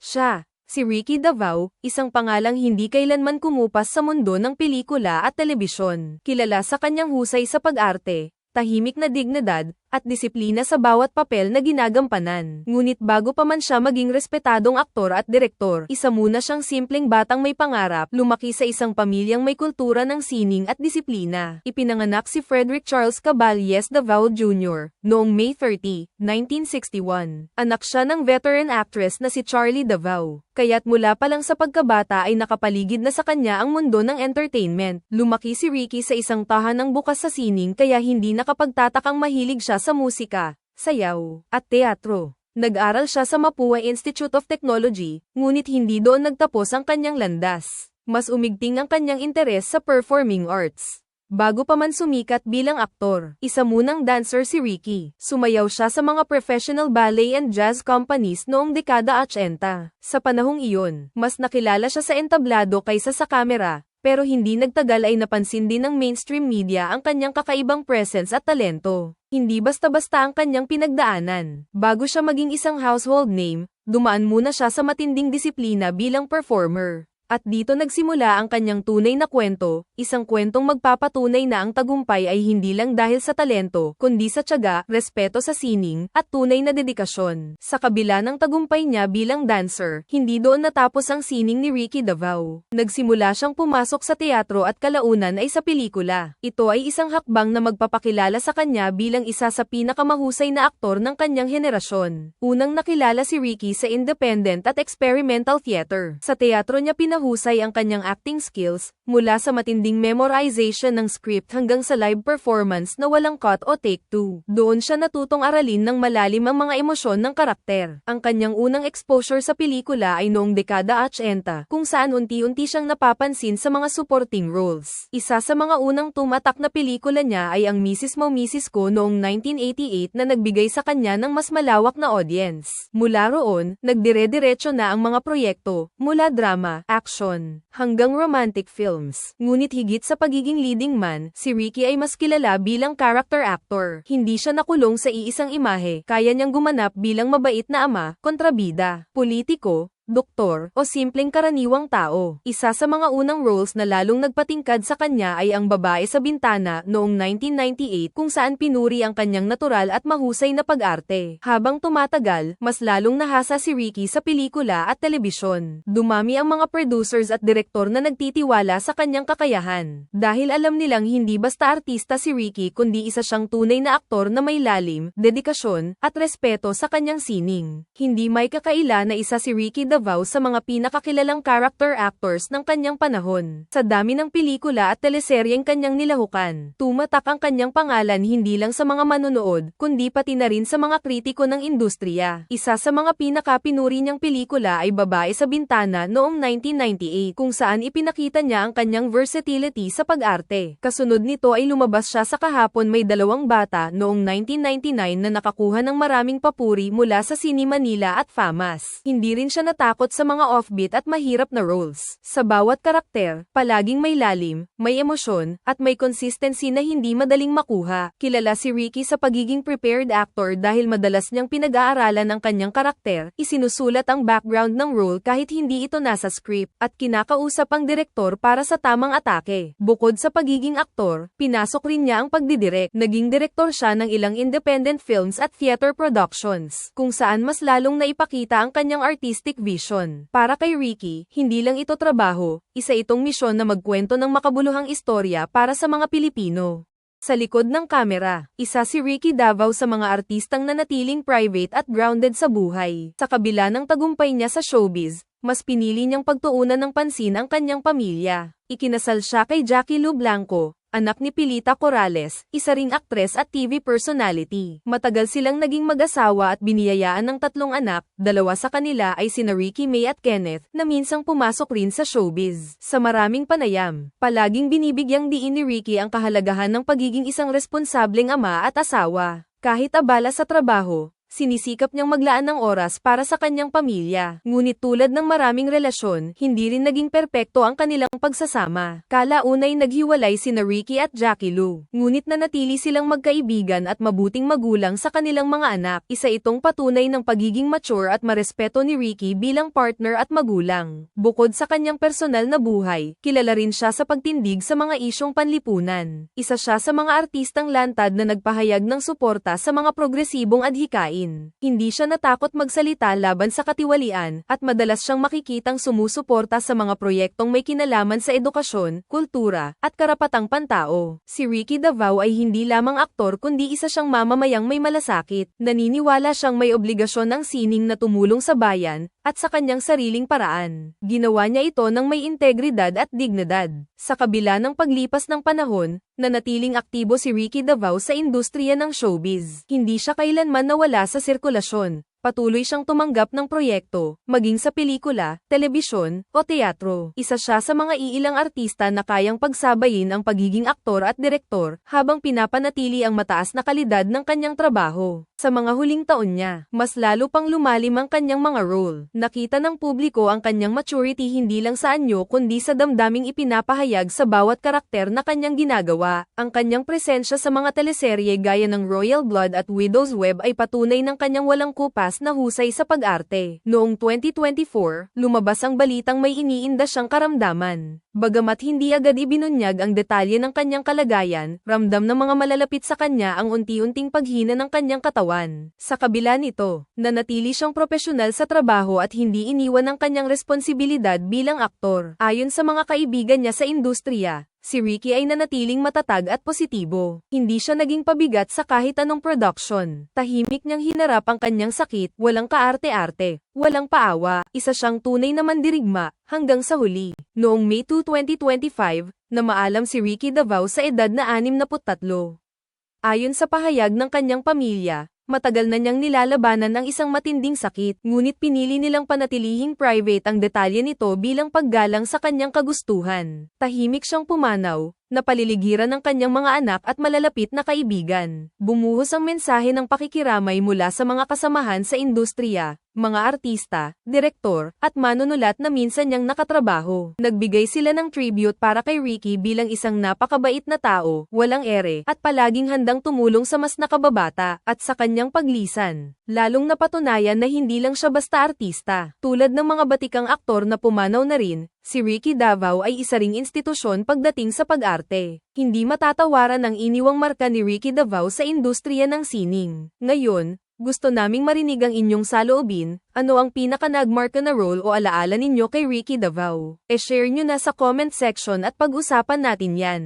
Siya, si Ricky Davao, isang pangalang hindi kailanman kumupas sa mundo ng pelikula at telebisyon. Kilala sa kanyang husay sa pag-arte, tahimik na dignidad, at disiplina sa bawat papel na ginagampanan. Ngunit bago pa man siya maging respetadong aktor at direktor, isa muna siyang simpleng batang may pangarap, lumaki sa isang pamilyang may kultura ng sining at disiplina. Ipinanganak si Frederick Charles Caballes Davao Jr. noong May 30, 1961. Anak siya ng veteran actress na si Charlie Davao. Kaya't mula pa lang sa pagkabata ay nakapaligid na sa kanya ang mundo ng entertainment. Lumaki si Ricky sa isang tahanang bukas sa sining kaya hindi nakapagtatakang mahilig siya sa musika, sayaw, at teatro. Nag-aral siya sa Mapua Institute of Technology, ngunit hindi doon nagtapos ang kanyang landas. Mas umigting ang kanyang interes sa performing arts. Bago pa man sumikat bilang aktor, isa munang dancer si Ricky. Sumayaw siya sa mga professional ballet and jazz companies noong dekada 80. Sa panahong iyon, mas nakilala siya sa entablado kaysa sa kamera, pero hindi nagtagal ay napansin din ng mainstream media ang kanyang kakaibang presence at talento. Hindi basta-basta ang kanyang pinagdaanan. Bago siya maging isang household name, dumaan muna siya sa matinding disiplina bilang performer. At dito nagsimula ang kanyang tunay na kwento, isang kwentong magpapatunay na ang tagumpay ay hindi lang dahil sa talento, kundi sa tiyaga, respeto sa sining, at tunay na dedikasyon. Sa kabila ng tagumpay niya bilang dancer, hindi doon natapos ang sining ni Ricky Davao. Nagsimula siyang pumasok sa teatro at kalaunan ay sa pelikula. Ito ay isang hakbang na magpapakilala sa kanya bilang isa sa pinakamahusay na aktor ng kanyang henerasyon. Unang nakilala si Ricky sa independent at experimental theater. Sa teatro niya pinahusay mahusay ang kanyang acting skills, mula sa matinding memorization ng script hanggang sa live performance na walang cut o take two. Doon siya natutong aralin ng malalim ang mga emosyon ng karakter. Ang kanyang unang exposure sa pelikula ay noong dekada 80, kung saan unti-unti siyang napapansin sa mga supporting roles. Isa sa mga unang tumatak na pelikula niya ay ang Mrs. Mo Mrs. Ko noong 1988 na nagbigay sa kanya ng mas malawak na audience. Mula roon, nagdire-diretso na ang mga proyekto, mula drama, action, action, hanggang romantic films. Ngunit higit sa pagiging leading man, si Ricky ay mas kilala bilang character actor. Hindi siya nakulong sa iisang imahe, kaya niyang gumanap bilang mabait na ama, kontrabida, politiko, doktor, o simpleng karaniwang tao. Isa sa mga unang roles na lalong nagpatingkad sa kanya ay ang babae sa bintana noong 1998 kung saan pinuri ang kanyang natural at mahusay na pag-arte. Habang tumatagal, mas lalong nahasa si Ricky sa pelikula at telebisyon. Dumami ang mga producers at direktor na nagtitiwala sa kanyang kakayahan. Dahil alam nilang hindi basta artista si Ricky kundi isa siyang tunay na aktor na may lalim, dedikasyon, at respeto sa kanyang sining. Hindi may kakaila na isa si Ricky the Davao sa mga pinakakilalang character actors ng kanyang panahon. Sa dami ng pelikula at teleseryeng kanyang nilahukan, tumatak ang kanyang pangalan hindi lang sa mga manonood, kundi pati na rin sa mga kritiko ng industriya. Isa sa mga pinakapinuri niyang pelikula ay Babae sa Bintana noong 1998 kung saan ipinakita niya ang kanyang versatility sa pag-arte. Kasunod nito ay lumabas siya sa kahapon may dalawang bata noong 1999 na nakakuha ng maraming papuri mula sa Sini Manila at FAMAS. Hindi rin siya natapos takot sa mga offbeat at mahirap na roles. Sa bawat karakter, palaging may lalim, may emosyon, at may consistency na hindi madaling makuha. Kilala si Ricky sa pagiging prepared actor dahil madalas niyang pinag-aaralan ang kanyang karakter, isinusulat ang background ng role kahit hindi ito nasa script, at kinakausap ang direktor para sa tamang atake. Bukod sa pagiging aktor, pinasok rin niya ang pagdidirect. Naging direktor siya ng ilang independent films at theater productions, kung saan mas lalong naipakita ang kanyang artistic vision misyon. Para kay Ricky, hindi lang ito trabaho, isa itong misyon na magkwento ng makabuluhang istorya para sa mga Pilipino. Sa likod ng kamera, isa si Ricky Davao sa mga artistang nanatiling private at grounded sa buhay. Sa kabila ng tagumpay niya sa showbiz, mas pinili niyang pagtuunan ng pansin ang kanyang pamilya. Ikinasal siya kay Jackie Lu Blanco, anak ni Pilita Corrales, isa ring aktres at TV personality. Matagal silang naging mag-asawa at biniyayaan ng tatlong anak, dalawa sa kanila ay sina Ricky May at Kenneth, na minsang pumasok rin sa showbiz. Sa maraming panayam, palaging binibigyang diin ni Ricky ang kahalagahan ng pagiging isang responsableng ama at asawa. Kahit abala sa trabaho, sinisikap niyang maglaan ng oras para sa kanyang pamilya. Ngunit tulad ng maraming relasyon, hindi rin naging perpekto ang kanilang pagsasama. Kalaunay naghiwalay sina Ricky at Jackie Lou. Ngunit nanatili silang magkaibigan at mabuting magulang sa kanilang mga anak. Isa itong patunay ng pagiging mature at marespeto ni Ricky bilang partner at magulang. Bukod sa kanyang personal na buhay, kilala rin siya sa pagtindig sa mga isyong panlipunan. Isa siya sa mga artistang lantad na nagpahayag ng suporta sa mga progresibong adhikain. Hindi siya natakot magsalita laban sa katiwalian, at madalas siyang makikitang sumusuporta sa mga proyektong may kinalaman sa edukasyon, kultura, at karapatang pantao. Si Ricky Davao ay hindi lamang aktor kundi isa siyang mamamayang may malasakit. Naniniwala siyang may obligasyon ng sining na tumulong sa bayan, at sa kanyang sariling paraan. Ginawa niya ito ng may integridad at dignidad. Sa kabila ng paglipas ng panahon, nanatiling aktibo si Ricky Davao sa industriya ng showbiz. Hindi siya kailanman nawala sa sirkulasyon. Patuloy siyang tumanggap ng proyekto, maging sa pelikula, telebisyon, o teatro. Isa siya sa mga iilang artista na kayang pagsabayin ang pagiging aktor at direktor, habang pinapanatili ang mataas na kalidad ng kanyang trabaho. Sa mga huling taon niya, mas lalo pang lumalim ang kanyang mga role. Nakita ng publiko ang kanyang maturity hindi lang sa anyo kundi sa damdaming ipinapahayag sa bawat karakter na kanyang ginagawa. Ang kanyang presensya sa mga teleserye gaya ng Royal Blood at Widow's Web ay patunay ng kanyang walang kupas na husay sa pag-arte. Noong 2024, lumabas ang balitang may iniinda siyang karamdaman. Bagamat hindi agad ibinunyag ang detalye ng kanyang kalagayan, ramdam ng mga malalapit sa kanya ang unti-unting paghina ng kanyang katawan. Sa kabila nito, nanatili siyang propesyonal sa trabaho at hindi iniwan ang kanyang responsibilidad bilang aktor. Ayon sa mga kaibigan niya sa industriya, Si Ricky ay nanatiling matatag at positibo. Hindi siya naging pabigat sa kahit anong production. Tahimik niyang hinarap ang kanyang sakit, walang kaarte-arte, walang paawa, isa siyang tunay na mandirigma, hanggang sa huli. Noong May 2, 2025, na maalam si Ricky Davao sa edad na 63. Ayon sa pahayag ng kanyang pamilya, matagal na niyang nilalabanan ang isang matinding sakit, ngunit pinili nilang panatilihing private ang detalye nito bilang paggalang sa kanyang kagustuhan. Tahimik siyang pumanaw, na paliligiran ng kanyang mga anak at malalapit na kaibigan. Bumuhos ang mensahe ng pakikiramay mula sa mga kasamahan sa industriya, mga artista, direktor, at manunulat na minsan niyang nakatrabaho. Nagbigay sila ng tribute para kay Ricky bilang isang napakabait na tao, walang ere, at palaging handang tumulong sa mas nakababata, at sa kanyang paglisan. Lalong napatunayan na hindi lang siya basta artista. Tulad ng mga batikang aktor na pumanaw na rin, si Ricky Davao ay isa ring institusyon pagdating sa pag-arte. Hindi matatawaran ang iniwang marka ni Ricky Davao sa industriya ng sining. Ngayon, gusto naming marinig ang inyong saloobin, ano ang pinaka-nagmarka na role o alaala ninyo kay Ricky Davao. E-share nyo na sa comment section at pag-usapan natin yan.